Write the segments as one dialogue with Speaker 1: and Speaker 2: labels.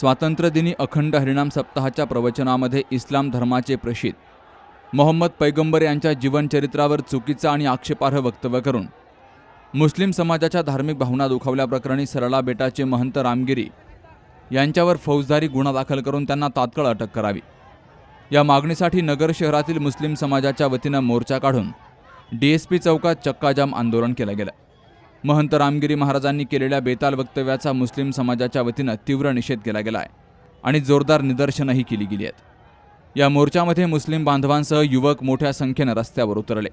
Speaker 1: स्वातंत्र्यदिनी अखंड हरिणाम सप्ताहाच्या प्रवचनामध्ये इस्लाम धर्माचे प्रशित मोहम्मद पैगंबर यांच्या जीवनचरित्रावर चुकीचं आणि आक्षेपार्ह वक्तव्य करून मुस्लिम समाजाच्या धार्मिक भावना दुखावल्याप्रकरणी सरळा बेटाचे महंत रामगिरी यांच्यावर फौजदारी गुन्हा दाखल करून त्यांना तात्काळ अटक करावी. या मागणीसाठी नगर शहरातील मुस्लिम समाजाच्या वतीनं मोर्चा काढून डी एस पी चौकात चक्काजाम आंदोलन केलं गेलं. महंत रामगिरी महाराजांनी केलेल्या बेताल वक्तव्याचा मुस्लिम समाजाच्या वतीनं तीव्र निषेध केला गेला आहे आणि जोरदार निदर्शनंही केली गेली आहेत. या मोर्चामध्ये मुस्लिम बांधवांसह युवक मोठ्या संख्येनं रस्त्यावर उतरले.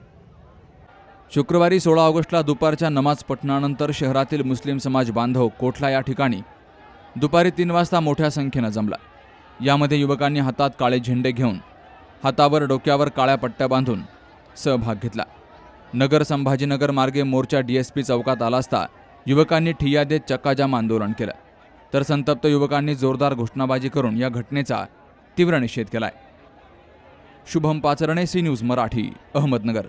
Speaker 1: शुक्रवारी सोळा ऑगस्टला दुपारच्या नमाज पठणानंतर शहरातील मुस्लिम समाज बांधव कोठला या ठिकाणी? दुपारी तीन वाजता मोठ्या संख्येनं जमला. यामध्ये युवकांनी हातात काळे झेंडे घेऊन हातावर डोक्यावर काळ्या पट्ट्या बांधून सहभाग घेतला. नगर संभाजीनगर मार्गे मोर्चा डीएसपी चौकात आला असता युवकांनी ठिय्या देत चक्काजाम आंदोलन केलं. तर संतप्त युवकांनी जोरदार घोषणाबाजी करून या घटनेचा तीव्र निषेध केलाय. Shubham Pacharne C news Marathi Ahmednagar.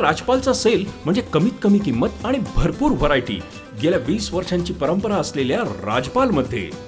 Speaker 2: राजपालचा sale म्हणजे कमीत कमी किंमत आणि भरपूर व्हरायटी गेल्या वीस वर्षांची परंपरा असलेल्या राजपाल मध्ये